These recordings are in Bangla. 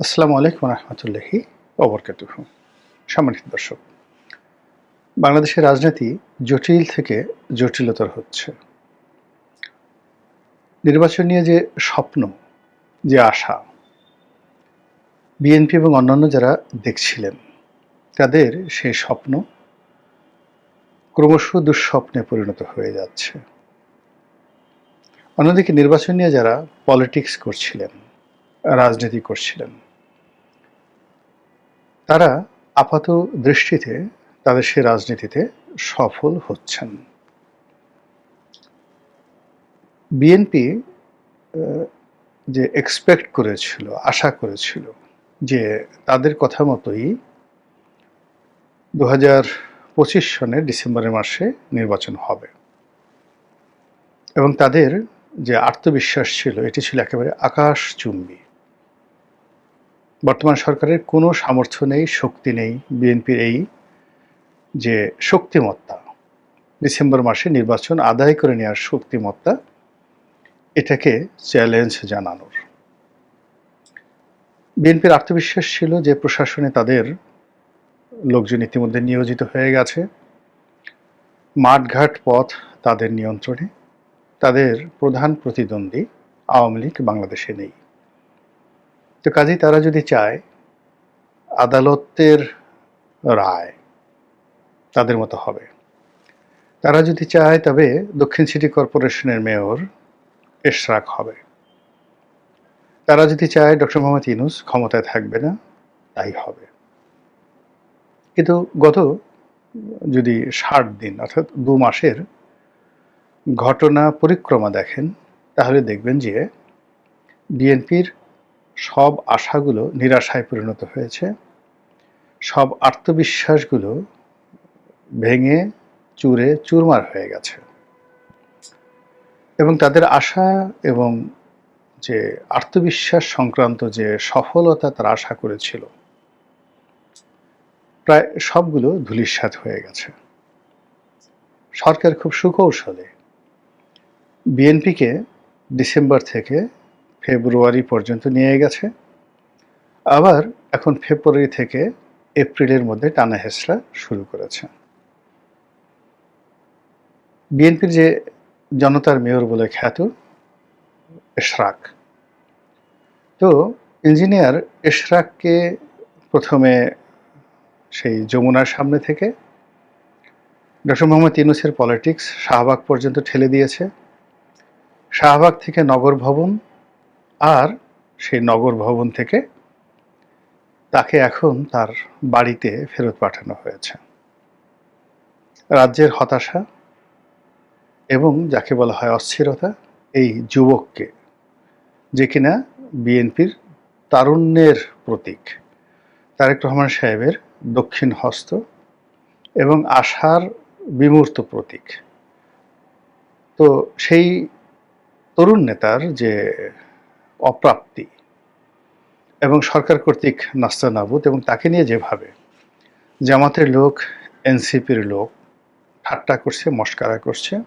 আসসালামু আলাইকুম রহমতুল্লাহি অবরকাতুহ সম্মানিত দর্শক, বাংলাদেশের রাজনীতি জটিল থেকে জটিলতর হচ্ছে। নির্বাচন নিয়ে যে স্বপ্ন, যে আশা, বিএনপি এবং অন্যান্য যারা দেখছিলেন, তাদের সেই স্বপ্ন ক্রমশ দুঃস্বপ্নে পরিণত হয়ে যাচ্ছে। অন্যদিকে নির্বাচন নিয়ে যারা পলিটিক্স করছিলেন, রাজনীতি করছিলেন তারা আপাত দৃষ্টিতে তাদের সে রাজনীতিতে সফল হচ্ছেন। বিএনপি যে এক্সপেক্ট করেছিল, আশা করেছিল যে তাদের কথা মতোই দু হাজার পঁচিশ সনের ডিসেম্বরের মাসে নির্বাচন হবে। এবং তাদের যে আত্মবিশ্বাস ছিল, এটি ছিল একেবারে আকাশচুম্বী। বর্তমান সরকারের কোনো সামর্থ্য নেই, শক্তি নেই বিএনপির এই যে শক্তিমত্তা। ডিসেম্বর মাসে নির্বাচন আদায় করে নেওয়ার শক্তিমত্তা, এটাকে চ্যালেঞ্জ জানানোর। বিএনপির আত্মবিশ্বাস ছিল যে প্রশাসনে তাদের লোকজন ইতিমধ্যে নিয়োজিত হয়ে গেছে। মাঠঘাট পথ তাদের নিয়ন্ত্রণে। তাদের প্রধান প্রতিদ্বন্দ্বী আওয়ামী লীগ বাংলাদেশে নেই। তো কাজেই তারা যদি চায়, আদালতের রায় তাদের মতো হবে। তারা যদি চায়, তবে দক্ষিণ সিটি কর্পোরেশনের মেয়র এশরাক হবে। তারা যদি চায়, ডক্টর মোহাম্মদ ইনুস ক্ষমতায় থাকবে না, তাই হবে। কিন্তু গত যদি ষাট দিন, অর্থাৎ দু মাসের ঘটনা পরিক্রমা দেখেন, তাহলে দেখবেন যে বিএনপির সব আশাগুলো নিরাশায় পরিণত হয়েছে। সব আত্মবিশ্বাসগুলো ভেঙে, চুরে, চুরমার হয়ে গেছে। এবং তাদের আশা এবং যে আত্মবিশ্বাস সংক্রান্ত যে সফলতা তারা আশা করেছিল, প্রায় সবগুলো ধুলিস্বাদ হয়ে গেছে। সরকার খুব সুকৌশলে বিএনপিকে ডিসেম্বর থেকে ফেব্রুয়ারি পর্যন্ত নিয়ে গেছে। আবার এখন ফেব্রুয়ারি থেকে এপ্রিলের মধ্যে টানা হেসরা শুরু করেছে। বিএনপির যে জনতার মেয়র বলে খ্যাত এশরাক। তো ইঞ্জিনিয়ার এশরাককে প্রথমে সেই যমুনার সামনে থেকে ডক্টর মোহাম্মদ ইউনুসের পলিটিক্স শাহবাগ পর্যন্ত ঠেলে দিয়েছে। শাহবাগ থেকে নগর ভবন আর সেই নগর ভবন থেকে তাকে এখন তার বাড়িতে ফেরত পাঠানো হয়েছে। রাজ্যের হতাশা এবং যাকে বলা হয় অস্থিরতা এই যুবককে যে কিনা বিএনপির তারুণ্যের প্রতীক। তারেক রহমান সাহেবের দক্ষিণ হস্ত এবং আশার বিমূর্ত প্রতীক। তো সেই তরুণ নেতার যে অপ্রাপ্তি এবং সরকার কর্তৃক নাস্তা নাবুদ এবং তাকে নিয়ে যেভাবে জামাতের লোক, এনসিপির লোক ঠাট্টা করছে, মস্কারা করছে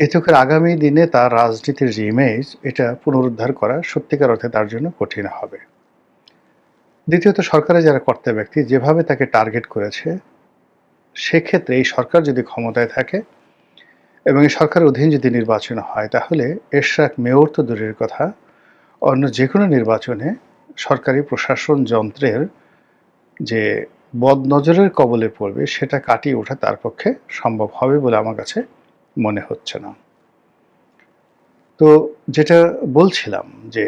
এতে আগামী দিনে তার রাজনীতির যে ইমেজ এটা পুনরুদ্ধার করা সত্যিকার অর্থে তার জন্য কঠিন হবে। দ্বিতীয়ত, সরকারের যারা কর্তা ব্যক্তি, যেভাবে তাকে টার্গেট করেছে, সেক্ষেত্রে এই সরকার যদি ক্ষমতায় থাকে এবং এই সরকারের অধীন যদি নির্বাচন হয়, তাহলে এরশাক মেয়র তো দূরের কথা। অন্য যে কোনো নির্বাচনে সরকারি প্রশাসন যন্ত্রের যে বদনজরের কবলে পড়বে, সেটা কাটিয়ে ওঠা তার পক্ষে সম্ভব হবে বলে আমার কাছে মনে হচ্ছে না। তো যেটা বলছিলাম যে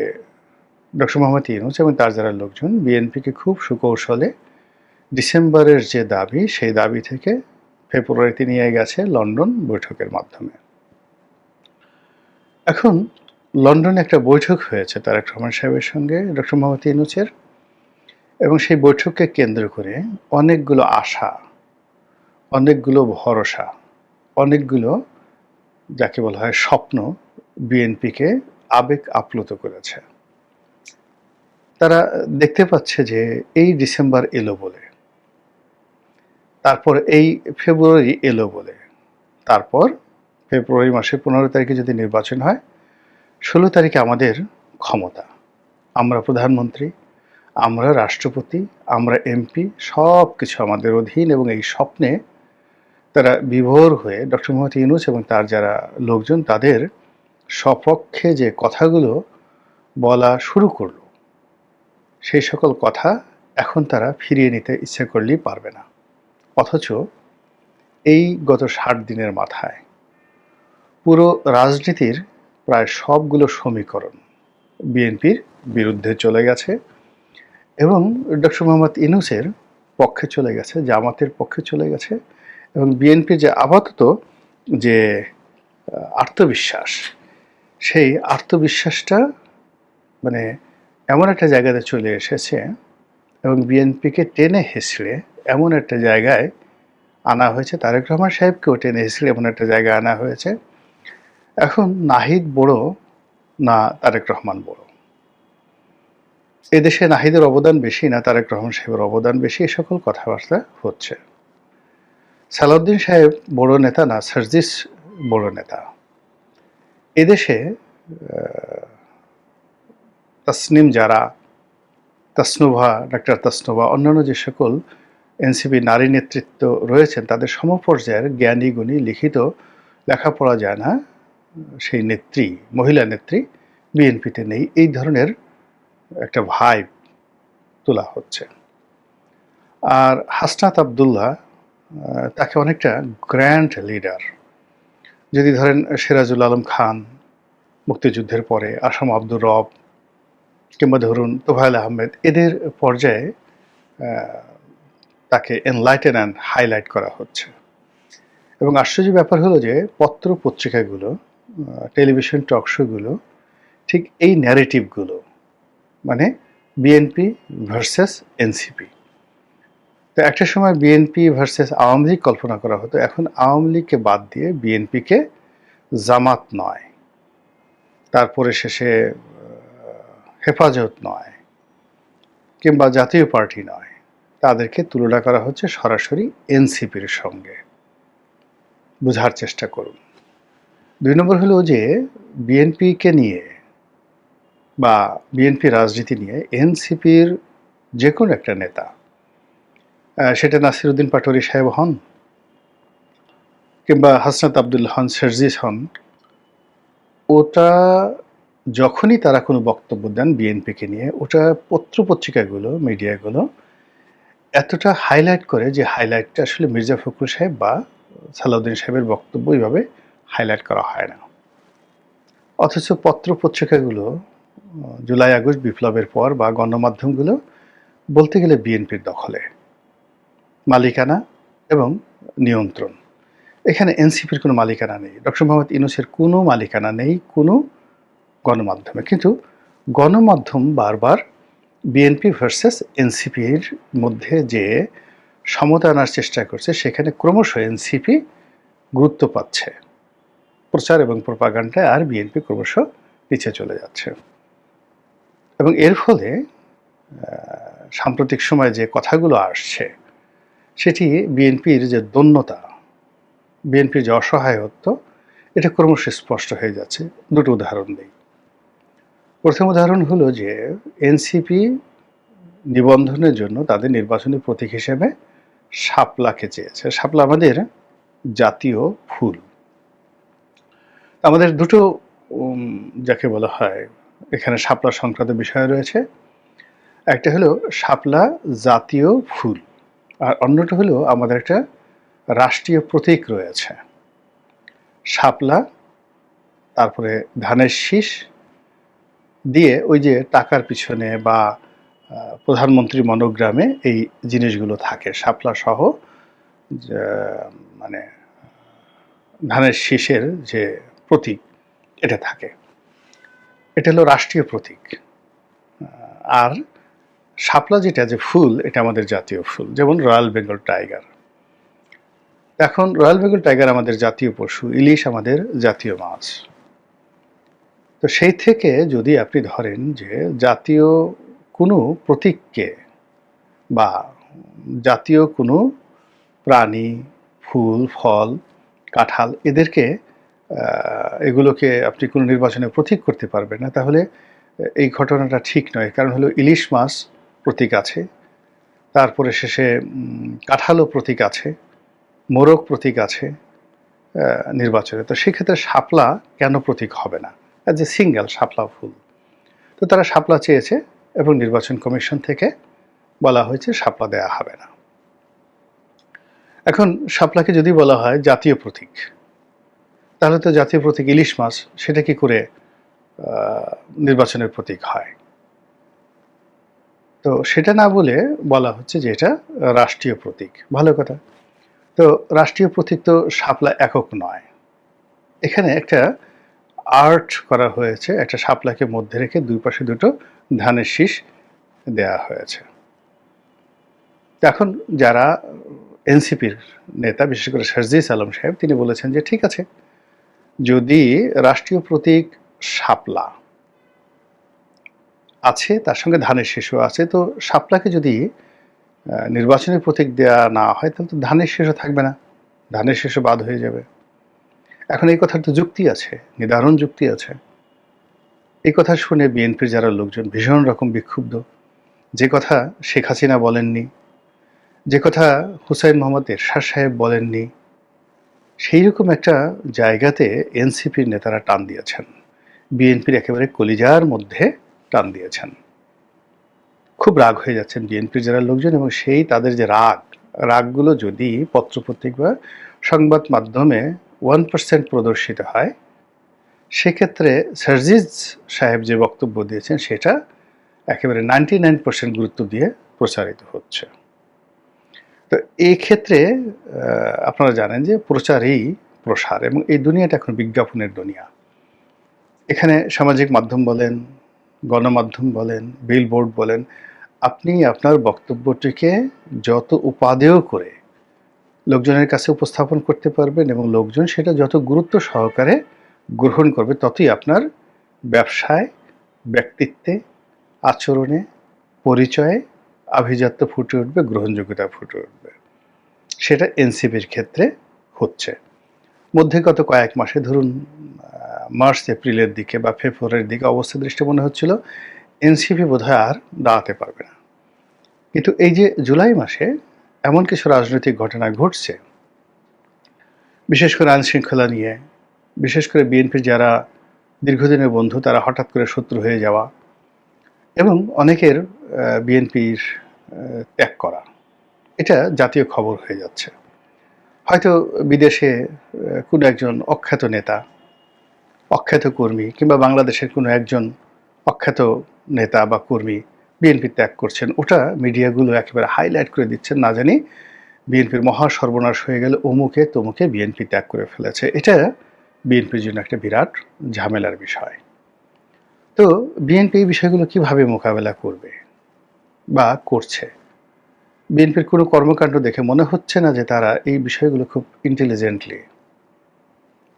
ডক্টর মোহাম্মদ ইউনুস এবং তার যারা লোকজন, বিএনপিকে খুব সুকৌশলে ডিসেম্বরের যে দাবি, সেই দাবি থেকে ফেব্রুয়ারিতে নিয়ে গেছে লন্ডন বৈঠকের মাধ্যমে। এখন লন্ডনে একটা বৈঠক হয়েছে তারেক রহমান সাহেবের সঙ্গে, ডক্টর মোহাম্মদ ইনুচের এবং সেই বৈঠককে কেন্দ্র করে অনেকগুলো আশা, অনেকগুলো ভরসা, অনেকগুলো যাকে বলা হয় স্বপ্ন বিএনপিকে আবেগ আপ্লুত করেছে। তারা দেখতে পাচ্ছে যে এই ডিসেম্বর এলো বলে তারপর এই ফেব্রুয়ারি এলো বলে। তারপর ফেব্রুয়ারি মাসে পনেরো তারিখে যদি নির্বাচন হয়, ষোলো তারিখে আমাদের ক্ষমতা। আমরা প্রধানমন্ত্রী, আমরা রাষ্ট্রপতি, আমরা এমপি সব কিছু আমাদের অধীন এবং এই স্বপ্নে তারা বিভোর হয়ে ডক্টর মোহাম্মদ ইউনুস এবং তার যারা লোকজন, তাদের সপক্ষে যে কথাগুলো বলা শুরু করল, সেই সকল কথা এখন তারা ফিরিয়ে নিতে ইচ্ছে করলেই পারবে না। অথচ এই গত ষাট দিনের মাথায় পুরো রাজনীতির প্রায় সবগুলো সমীকরণ বিএনপির বিরুদ্ধে চলে গেছে এবং ডক্টর মোহাম্মদ ইনুসের পক্ষে চলে গেছে, জামাতের পক্ষে চলে গেছে এবং বিএনপির যে আপাতত যে আত্মবিশ্বাস, সেই আত্মবিশ্বাসটা মানে এমন একটা জায়গাতে চলে এসেছে এবং বিএনপিকে টেনে হেসড়ে এমন একটা জায়গায় আনা হয়েছে, তারেক রহমান সাহেবকেও টেনে হেসড়ে এমন একটা জায়গায় আনা হয়েছে। এখন নাহিদ বড় না তারেক রহমান বড়? এদেশে নাহিদের অবদান বেশি না তারেক রহমান সাহেবের অবদান বেশি? এই সকল কথাবার্তা হচ্ছে। সালাউদ্দিন সাহেব বড় নেতা না, সার্জিস বড় নেতা? এদেশে তাসনিম যারা তাসনুভা, ডাক্তার তাসনুভা, অন্যান্য যে সকল এনসিপি নারী নেতৃত্ব রয়েছেন, তাদের সমপর্যায়ের জ্ঞানী, গুণী, লিখিত লেখাপড়া যায় না সেই নেত্রী, মহিলা নেত্রী বিএনপিতে নেই। এই ধরনের একটা ভাইব তোলা হচ্ছে। আর হাসনাত আবদুল্লাহ তাকে অনেকটা গ্র্যান্ড লিডার যদি ধরেন সিরাজুল আলম খান মুক্তিযুদ্ধের পরে, আসাম আব্দুর রব, কিংবা ধরুন তোফায়েল আহমেদ, এদের পর্যায়ে তাকে এনলাইটেন অ্যান্ড হাইলাইট করা হচ্ছে। এবং আশ্চর্য ব্যাপার হলো যে পত্র পত্রিকাগুলো টেলিভিশন টক শোগুলো ঠিক এই ন্যারেটিভগুলো মানে বিএনপি ভার্সেস এনসিপি তো একটা সময় বিএনপি ভার্সেস আওয়ামী লীগ কল্পনা করা হতো, এখন আওয়ামী লীগকে বাদ দিয়ে বিএনপিকে জামাত নয়, তারপরে শেষে হেফাজত নয়, কিংবা জাতীয় পার্টি নয়। তাদেরকে তুলনা করা হচ্ছে সরাসরি এনসিপির সঙ্গে। বোঝার চেষ্টা করুন। দুই নম্বর হলো যে, বিএনপিকে নিয়ে বা বিএনপি রাজনীতি নিয়ে এনসিপির যে কোনো একটা নেতা সেটা নাসিরুদ্দিন পাটোয়ারি সাহেব হন কিংবা হাসনাত আবদুল্লাহ হন সার্জিস হন, ওটা যখনই তারা কোনো বক্তব্য দেন বিএনপিকে নিয়ে, ওটা পত্রপত্রিকাগুলো, মিডিয়াগুলো এতটা হাইলাইট করে যে হাইলাইটটা আসলে মির্জা ফখরুল সাহেব বা সালাউদ্দিন সাহেবের বক্তব্য এইভাবে হাইলাইট করা হয় না। অথচ পত্র পত্রিকাগুলো জুলাই, আগস্ট বিপ্লবের পর বা গণমাধ্যমগুলো বলতে গেলে বিএনপির দখলে। মালিকানা এবং নিয়ন্ত্রণ। এখানে এনসিপির কোনো মালিকানা নেই। ডক্টর মোহাম্মদ ইউনুসের কোনো মালিকানা নেই কোনো গণমাধ্যমে। কিন্তু গণমাধ্যম বারবার বিএনপি ভার্সেস এনসিপির মধ্যে যে সমতা আনার চেষ্টা করছে, সেখানে ক্রমশ এনসিপি গুরুত্ব পাচ্ছে। প্রচার এবং প্রপাগান্ডায় আর বিএনপি ক্রমশ পিছিয়ে চলে যাচ্ছে। এবং এর ফলে সাম্প্রতিক সময়ে যে কথাগুলো আসছে, সেটি বিএনপির যে দন্যতা বিএনপির যে অসহায়ত্ব, এটা ক্রমশ স্পষ্ট হয়ে যাচ্ছে। দুটো উদাহরণ দিই। প্রথম উদাহরণ হলো যে এনসিপি নিবন্ধনের জন্য তাদের নির্বাচনী প্রতীক হিসেবে শাপলাকে চেয়েছে। শাপলা আমাদের জাতীয় ফুল। আমাদের দুটো যাকে বলা হয়, এখানে শাপলা সংক্রান্ত বিষয় রয়েছে। একটা হলো শাপলা জাতীয় ফুল, আর অন্যটা হলো আমাদের একটা রাষ্ট্রীয় প্রতীক রয়েছে। শাপলা, তারপরে ধানের শীষ দিয়ে ওই যে টাকার পিছনে বা প্রধানমন্ত্রী মনোগ্রামে এই জিনিসগুলো থাকে। শাপলা সহ মানে ধানের শীষের যে প্রতীক, এটা থাকে। এটা হলো রাষ্ট্রীয় প্রতীক। আর শাপলা যেটা, যে ফুল, এটা আমাদের জাতীয় ফুল। যেমন রয়্যাল বেঙ্গল টাইগার। এখন রয়্যাল বেঙ্গল টাইগার আমাদের জাতীয় পশু, ইলিশ আমাদের জাতীয় মাছ। তো সেই থেকে যদি আপনি ধরেন যে জাতীয় কোনো প্রতীককে বা জাতীয় কোনো প্রাণী, ফুল, ফল, কাঁঠাল এদেরকে এগুলোকে আপনি কোনো নির্বাচনে প্রতীক করতে পারবেন না, তাহলে এই ঘটনাটা ঠিক নয়। কারণ হলো ইলিশ মাছ প্রতীক আছে, তারপরে শেষে কাঁঠালও প্রতীক আছে, মোরগ প্রতীক আছে নির্বাচনে। তো সেক্ষেত্রে শাপলা কেন প্রতীক হবে না? অ্যাজ এ সিঙ্গেল শাপলা ফুল। তো তারা শাপলা চেয়েছে এবং নির্বাচন কমিশন থেকে বলা হয়েছে শাপলা দেয়া হবে না। এখন শাপলাকে যদি বলা হয় জাতীয় প্রতীক, তাহলে তো জাতীয় প্রতীক ইলিশ মাছ, সেটা কি করে নির্বাচনের প্রতীক হয়? তো সেটা না বলে বলা হচ্ছে যে এটা রাষ্ট্রীয় প্রতীক। ভালো কথা। তো রাষ্ট্রীয় প্রতীক তো শাপলা একক নয়। এখানে একটা আর্ট করা হয়েছে। একটা শাপলাকে মধ্যে রেখে দুই পাশে দুটো ধানের শীষ দেয়া হয়েছে। এখন যারা এনসিপির নেতা, বিশেষ করে শারজিস আলম সাহেব, তিনি বলেছেন যে, ঠিক আছে, যদি রাষ্ট্রীয় প্রতীক শাপলা আছে, তার সঙ্গে ধানের শিশু আছে, তো শাপলাকে যদি নির্বাচনের প্রতীক দেয়া না হয়, তাহলে তো ধানের শিশু থাকবে না। ধানের শিশু বাদ হয়ে যাবে। এখন এই কথার তো যুক্তি আছে, নিদারুণ যুক্তি আছে। এই কথা শুনে বিএনপির যারা লোকজন ভীষণ রকম বিক্ষুব্ধ। যে কথা শেখ হাসিনা বলেননি, যে কথা হুসাইন মোহাম্মদ এরশাদ সাহেব বলেননি, সেই রকম একটা জায়গাতে এনসিপির নেতারা টান দিয়েছেন। বিএনপির একেবারে কলিজার মধ্যে টান দিয়েছেন। খুব রাগ হয়ে যাচ্ছেন বিএনপির যারা লোকজন এবং সেই তাদের যে রাগ, রাগগুলো যদি পত্রপত্রিকা বা সংবাদ মাধ্যমে ওয়ান পার্সেন্ট প্রদর্শিত হয়। সেক্ষেত্রে সার্জিজ সাহেব যে বক্তব্য দিয়েছেন, সেটা একেবারে নাইনটি নাইন পার্সেন্ট গুরুত্ব দিয়ে প্রচারিত হচ্ছে। তো এই ক্ষেত্রে আপনারা জানেন যে প্রচারই প্রসার এবং এই দুনিয়াটা এখন বিজ্ঞাপনের দুনিয়া। এখানে সামাজিক মাধ্যম বলেন, গণমাধ্যম বলেন, বিলবোর্ড বলেন, আপনি আপনার বক্তব্যটিকে যত উপাদেয় করে লোকজনের কাছে উপস্থাপন করতে পারবেন এবং লোকজন সেটা যত গুরুত্ব সহকারে গ্রহণ করবে, ততই আপনার ব্যবসায়, ব্যক্তিত্বে, আচরণে পরিচয়ে আভিজাত্য ফুটে উঠবে, গ্রহণযোগ্যতা ফুটে উঠবে। সেটা এনসিপির ক্ষেত্রে হচ্ছে। মধ্যে গত কয়েক মাসে ধরুন মার্চ, এপ্রিলের দিকে বা ফেব্রুয়ারির দিকে অবস্থা দৃষ্টি মনে হচ্ছিল, এনসিপি বোধহয় আর দাঁড়াতে পারবে না। কিন্তু এই যে জুলাই মাসে এমন কিছু রাজনৈতিক ঘটনা ঘটছে, বিশেষ করে আইন শৃঙ্খলা নিয়ে, বিশেষ করে বিএনপির যারা দীর্ঘদিনের বন্ধু, তারা হঠাৎ করে শত্রু হয়ে যাওয়া এবং অনেকের বিএনপির ত্যাগ করা। এটা জাতীয় খবর হয়ে যাচ্ছে। হয়তো বিদেশে কোনো একজন অখ্যাত নেতা, অখ্যাত কর্মী কিংবা বাংলাদেশের কোনো একজন অখ্যাত নেতা বা কর্মী বিএনপি ত্যাগ করছেন। ওটা মিডিয়াগুলো একেবারে হাইলাইট করে দিচ্ছেন, না জানি বিএনপির মহা সর্বনাশ হয়ে গেলে অমুকে তমুকে বিএনপি ত্যাগ করে ফেলেছে। এটা বিএনপির জন্য একটা বিরাট ঝামেলার বিষয়। তো বিএনপি এই বিষয়গুলো কীভাবে মোকাবেলা করবে বা করছে? বিএনপির কোনো কর্মকাণ্ড দেখে মনে হচ্ছে না যে তারা এই বিষয়গুলো খুব ইন্টেলিজেন্টলি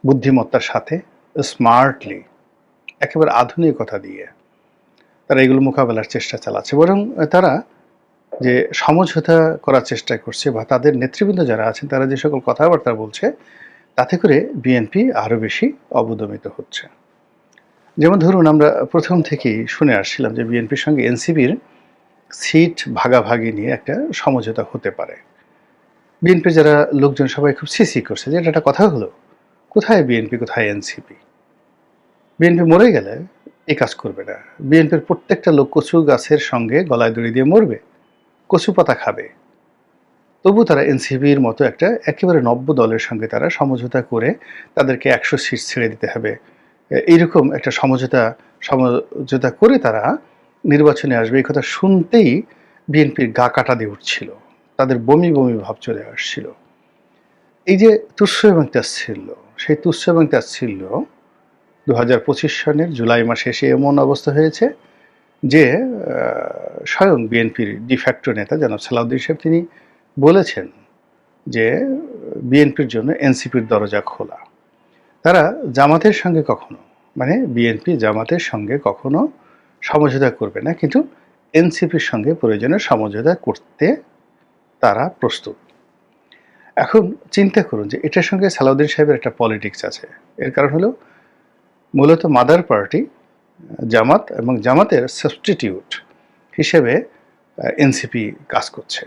বুদ্ধিমত্তার সাথে স্মার্টলি একেবারে আধুনিকতা দিয়ে তারা এগুলো মোকাবেলার চেষ্টা চালাচ্ছে। বরং তারা যে সমঝোতা করার চেষ্টা করছে বা তাদের নেতৃবৃন্দ যারা আছেন, তারা যে সকল কথাবার্তা বলছে, তাতে করে বিএনপি আরও বেশি অবদমিত হচ্ছে। যেমন ধরুন, আমরা প্রথম থেকেই শুনে আসছিলাম যে বিএনপির সঙ্গে এনসিবির সিট ভাগাভাগি নিয়ে একটা সমঝোতা হতে পারে। বিএনপির যারা লোকজন সবাই খুব সিসি করছে যে এটা একটা কথা হলো। কোথায় বিএনপি, কোথায় এনসিপি? বিএনপি মরে গেলে এই কাজ করবে না। বিএনপির প্রত্যেকটা লোক কচু গাছের সঙ্গে গলায় দড়ি দিয়ে মরবে, কচু পাতা খাবে। তবু তারা এনসিপির মতো একটা একেবারে নব্য দলের সঙ্গে তারা সমঝোতা করে তাদেরকে একশো সিট ছেড়ে দিতে হবে। এ- এইরকম একটা সমঝোতা সমঝোতা করে তারা নির্বাচনে আসবে। এই কথা শুনতেই বিএনপির গা কাটা দিয়ে উঠছিল। তাদের বমি বমি ভাব চলে আসছিল। এই যে তুচ্ছ এবং তাচ্ছিল্য সেই তুচ্ছ এবং তাচ্ছিল্য দু হাজার পঁচিশ সনের জুলাই মাসে এসে এমন অবস্থা হয়েছে যে স্বয়ং বিএনপির ডিফ্যাক্টো নেতা জনাব সালাউদ্দিন সাহেব তিনি বলেছেন যে, বিএনপির জন্য এনসিপির দরজা খোলা। তারা জামাতের সঙ্গে কখনো মানে বিএনপি জামাতের সঙ্গে কখনো সমঝোতা করবে না, কিন্তু এনসিপির সঙ্গে প্রয়োজনে সমঝোতা করতে তারা প্রস্তুত। এখন চিন্তা করুন যে, এটার সঙ্গে সালাউদ্দিন সাহেবের একটা পলিটিক্স আছে। এর কারণ হলো মূলত মাদার পার্টি জামাত এবং জামাতের সাবস্টিটিউট হিসেবে এনসিপি কাজ করছে।